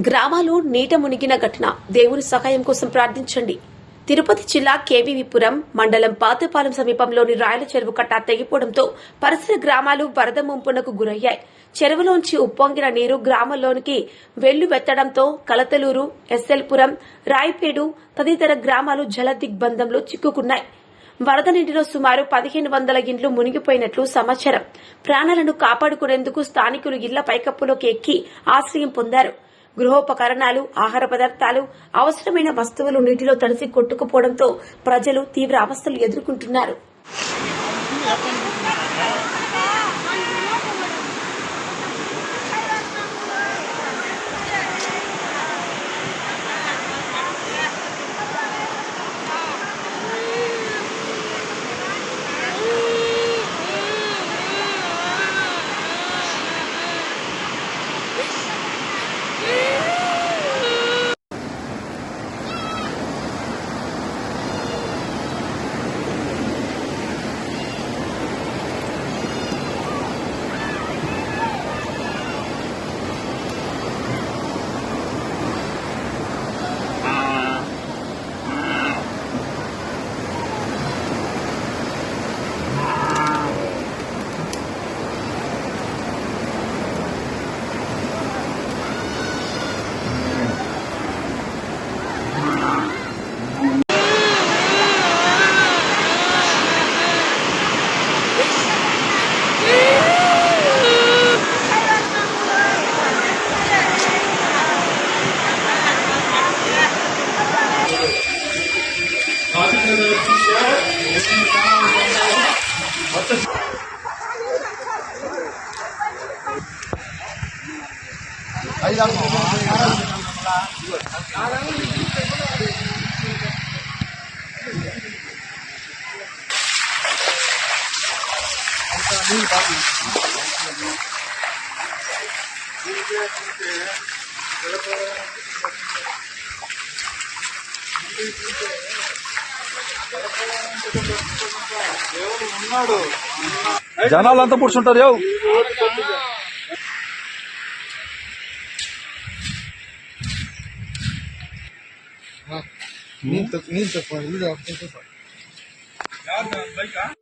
గ్రామాలు నీట మునిగిన ఘటన. దేవుని సహాయం కోసం ప్రార్థించండి. తిరుపతి జిల్లా కేవీవిపురం మండలం పాతపాలెం సమీపంలోని రాయల చెరువు కట్ట తెగిపోవడంతో పరిసర గ్రామాలు వరద ముంపునకు గురయ్యాయి. చెరువులోంచి ఉప్పొంగిన నీరు గ్రామంలోనికి వెల్లువెత్తడంతో కలతలూరు ఎస్ఎల్పురం రాయపేడు తదితర గ్రామాలు జల దిగ్బంధంలో చిక్కుకున్నాయి. వరద నీటిలో సుమారు పదిహేను వందల ఇండ్లు మునిగిపోయినట్లు సమాచారం. ప్రాణాలను కాపాడుకునేందుకు స్థానికులు ఇళ్ళ పైకప్పులోకి ఎక్కి ఆశ్రయం పొందారు. గృహోపకరణాలు ఆహార పదార్థాలు అవసరమైన వస్తువులు నీటిలో తడిసి కొట్టుకుపోవడంతో ప్రజలు తీవ్ర అవస్థలు ఎదుర్కొంటున్నారు. జనాలు అంతా కూర్చుంటారు యో हाँ। नींद तक नींद तक पहुँच भी जाओ यार भाई कहाँ